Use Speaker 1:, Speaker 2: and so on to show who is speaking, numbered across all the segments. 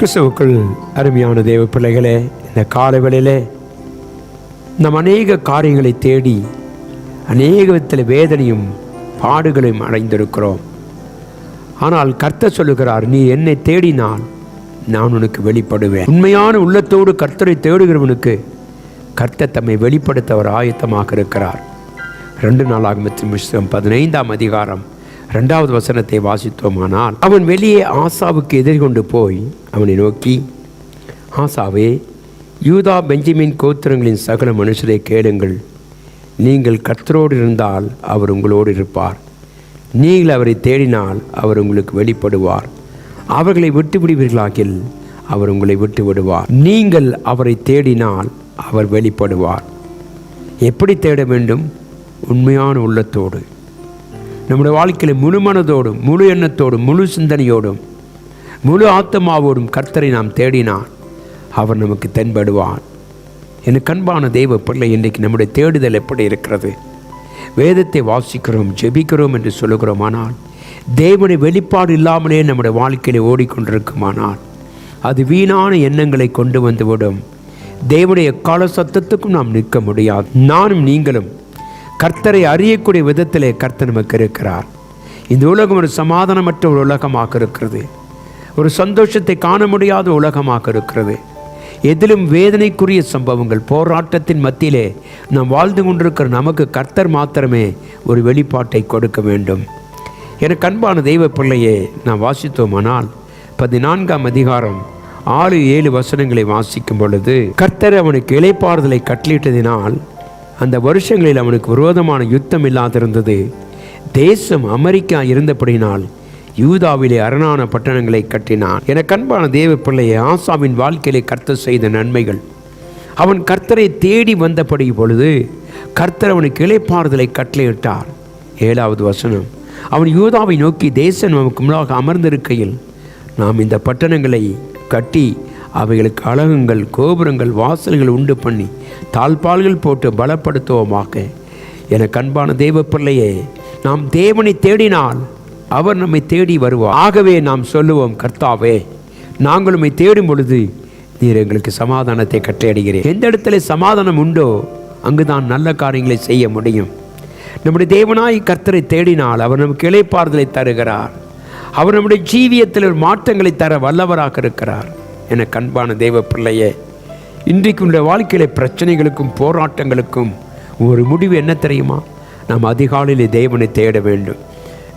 Speaker 1: கிறிஸ்துவுக்குள் அருமையான தேவ பிள்ளைகளே இந்த காலவெளியிலே நம் அநேக காரியங்களை தேடி அநேக விதத்தில் வேதனையும் பாடுகளையும் அடைந்திருக்கிறோம். ஆனால் கர்த்தர் சொல்லுகிறார் நீ என்னை தேடினால் நான் உனக்கு வெளிப்படுவேன். உண்மையான உள்ளத்தோடு கர்த்தரை தேடுகிறவனுக்கு கர்த்தர் தம்மை வெளிப்படுத்த அவர் ஆயத்தமாக இருக்கிறார். ரெண்டு நாளாக புஸ்தகம் பதினைந்தாம் அதிகாரம். ரெண்டாவது வசனத்தை வாசித்தோமானால் அவன் வெளியே ஆசாவுக்கு எதிர்கொண்டு போய் அவனை நோக்கி ஆசாவே யூதா பெஞ்சமின் கோத்திரங்களின் சகல மனுஷரை கேளுங்கள். நீங்கள் கத்தரோடு இருந்தால் அவர் உங்களோடு இருப்பார். நீங்கள் அவரை தேடினால் அவர் உங்களுக்கு வெளிப்படுவார். அவர்களை விட்டு விடுவீர்களாகில் அவர் உங்களை விட்டு விடுவார் நீங்கள் அவரை தேடினால் அவர் வெளிப்படுவார். எப்படி தேட வேண்டும்? உண்மையான உள்ளத்தோடு. நம்முடைய வாழ்க்கையில் முழு மனதோடும் முழு எண்ணத்தோடும் முழு சிந்தனையோடும் முழு ஆத்மாவோடும் கர்த்தரை நாம் தேடினால் அவர் நமக்கு தென்படுவார். எனக்கு அன்பான தெய்வ பிள்ளை இன்றைக்கு நம்முடைய தேடுதல் எப்படி இருக்கிறது? வேதத்தை வாசிக்கிறோம் ஜெபிக்கிறோம் என்று சொல்லுகிறோமானால் தேவனுடைய வெளிப்பாடு இல்லாமலே நம்முடைய வாழ்க்கையில் ஓடிக்கொண்டிருக்குமானால் அது வீணான எண்ணங்களை கொண்டு வந்துவிடும். தேவனுடைய கால சத்தத்துக்கும் நாம் நிற்க முடியாது. நானும் நீங்களும் கர்த்தரை அறியக்கூடிய விதத்திலே கர்த்தர் நமக்கு இருக்கிறார். இந்த உலகம் ஒரு சமாதானமற்ற ஒரு உலகமாக இருக்கிறது. ஒரு சந்தோஷத்தை காண முடியாத உலகமாக இருக்கிறது. எதிலும் வேதனைக்குரிய சம்பவங்கள் போராட்டத்தின் மத்தியிலே நாம் வாழ்ந்து கொண்டிருக்கிற நமக்கு கர்த்தர் மாத்திரமே ஒரு வெளிப்பாட்டை கொடுக்க வேண்டும். எனக்கு அன்பான தெய்வ பிள்ளையே நாம் வாசித்தோமானால் பதினான்காம் அதிகாரம் ஆறு ஏழு வசனங்களை வாசிக்கும் பொழுது கர்த்தர் அவனுக்கு இலைப்பாறுதலை கட்டளிட்டதினால் அந்த வருஷங்களில் அவனுக்கு விரோதமான யுத்தம் இல்லாதிருந்தது. தேசம் அமெரிக்கா இருந்தபடினால் யூதாவிலே அரணான பட்டணங்களை கட்டினான். என கண்பான தேவ பிள்ளையை ஆசாவின் வாழ்க்கையிலே கர்த்தர் செய்த நன்மைகள். அவன் கர்த்தரை தேடி வந்தபடி பொழுது கர்த்தர் அவனுக்கு இளைப்பாறுதலை கட்டளையிட்டார். ஏழாவது வசனம். அவன் யூதாவை நோக்கி தேசம் நமக்கு முன்னாக அமர்ந்திருக்கையில் நாம் இந்த பட்டணங்களை கட்டி அவைகளுக்கு அழகுங்கள் கோபுரங்கள் வாசல்கள் உண்டு பண்ணி தாழ்பால்கள் போட்டு பலப்படுத்துவோமாக. என கண்பான தெய்வ பிள்ளையே நாம் தேவனை தேடினால் அவர் நம்மை தேடி வருவார். ஆகவே நாம் சொல்லுவோம் கர்த்தாவே நாங்கள் உம்மை தேடும் பொழுது நீர் எங்களுக்கு சமாதானத்தை கட்டையடுகிறேன் எந்த இடத்துல சமாதானம் உண்டோ அங்கு தான் நல்ல காரியங்களை செய்ய முடியும். நம்முடைய தேவனாய் கர்த்தரை தேடினால் அவர் நமக்கு இளைப்பாறுதலை தருகிறார். அவர் நம்முடைய ஜீவியத்தில் மாற்றங்களை தர வல்லவராக இருக்கிறார். என கண்பான தெய்வ பிள்ளையே இன்றைக்கு உள்ள வாழ்க்கையில பிரச்சனைகளுக்கும் போராட்டங்களுக்கும் ஒரு முடிவு என்ன தெரியுமா? நாம் அதிகாலையிலே தேவனை தேட வேண்டும்.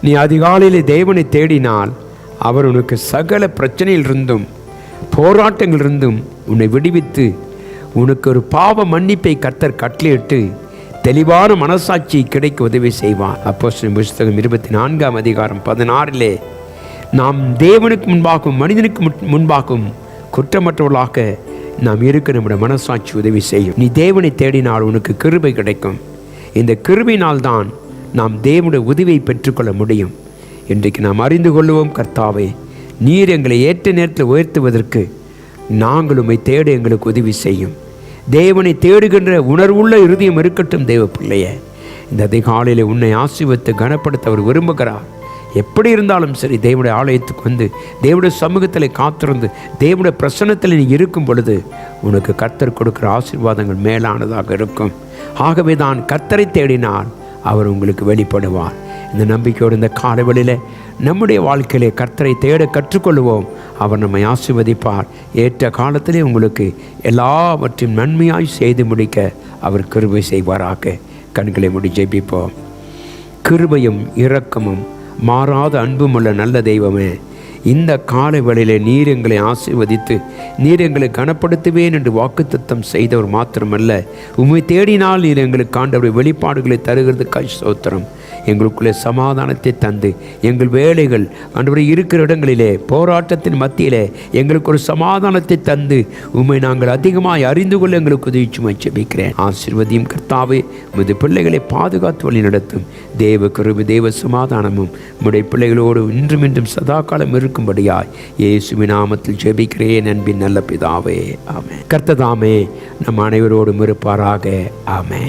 Speaker 1: நீ அதிகாலையிலே தேவனை தேடினால் அவர் உனக்கு சகல பிரச்சனையிலிருந்தும் போராட்டங்களிலிருந்தும் உன்னை விடுவித்து உனக்கு ஒரு பாவ மன்னிப்பை கத்தர் கட்டளையிட்டு தெளிவான மனசாட்சி கிடைக்க உதவி செய்வார். அப்போ புஸ்தகம் இருபத்தி நான்காம் அதிகாரம் பதினாறிலே நாம் தேவனுக்கு முன்பாகவும் மனிதனுக்கு முன்- முன்பாகவும் குற்றமற்றவர்களாக நாம் இருக்க நம்முடைய மனசாட்சி உதவி செய்யும். நீ தேவனை தேடினால் உனக்கு கிருபை கிடைக்கும். இந்த கிருபையினால் தான் நாம் தேவனுடைய உதவியை பெற்றுக்கொள்ள முடியும். இன்றைக்கு நாம் அறிந்து கொள்வோம் கர்த்தாவே நீர் எங்களை ஏற்ற நேரத்தில் உயர்த்துவதற்கு நாங்கள் உம்மை தேட எங்களுக்கு உதவி செய்யும். தேவனை தேடுகின்ற உணர்வுள்ள இருதயம் இருக்கட்டும் தேவ பிள்ளைய. இந்த அதிகாலையில் உன்னை ஆசீர்வத்து கனப்படுத்த அவர் விரும்புகிறார். எப்படி இருந்தாலும் சரி தேவனுடைய ஆலயத்துக்கு வந்து தேவனுடைய சமூகத்தில் காத்திருந்து தேவனுடைய பிரசன்னத்தில் நீ இருக்கும் பொழுது உனக்கு கர்த்தர் கொடுக்குற ஆசீர்வாதங்கள் மேலானதாக இருக்கும். ஆகவே தான் கர்த்தரை தேடினால் அவர் உங்களுக்கு வெளிப்படுவார். இந்த நம்பிக்கையோடு இந்த காலவெளியில் நம்முடைய வாழ்க்கையிலே கர்த்தரை தேட கற்றுக்கொள்வோம். அவர் நம்மை ஆசிர்வதிப்பார். ஏற்ற காலத்திலே உங்களுக்கு எல்லாவற்றையும் நன்மையாய் செய்து முடிக்க அவர் கிருபை செய்வாராக. கண்களை முடி ஜெபிப்போம். கிருபையும் இரக்கமும் மாறாத அன்புமுள்ள நல்ல தெய்வமே இந்த காலை வேளையிலே நீர் எங்களை ஆசீர்வதித்து நீர் எங்களை கனப்படுத்துவேன் என்று வாக்குத்தத்தம் செய்தவர் மாத்திரமல்ல. உம்மை தேடினால் நீர் எங்களுக்கு ஆண்டவரை வெளிப்பாடுகளை தருகிறதுக்காய் சோத்திரம் எங்களுக்குள்ளே சமாதானத்தை தந்து எங்கள் வேலைகள் அன்றுவரை இருக்கிற இடங்களிலே போராட்டத்தின் மத்தியிலே எங்களுக்கு ஒரு சமாதானத்தை தந்து உம்மை நாங்கள் அதிகமாய் அறிந்து கொள்ள எங்களுக்கு உதவி சுமை ஜெபிக்கிறேன். ஆசீர்வதியும் கர்த்தாவே உமது பிள்ளைகளை பாதுகாத்து வழி நடத்தும். தேவ கருவி தேவ சமாதானமும் உம்முடைய பிள்ளைகளோடு இன்றும் இன்றும் சதா காலம் இருக்கும்படியாய் இயேசுவி நாமத்தில் ஜெபிக்கிறேன் அன்பின் நல்ல பிதாவே. ஆமே கர்த்ததாமே நம் அனைவரோடும் இருப்பாராக. ஆமே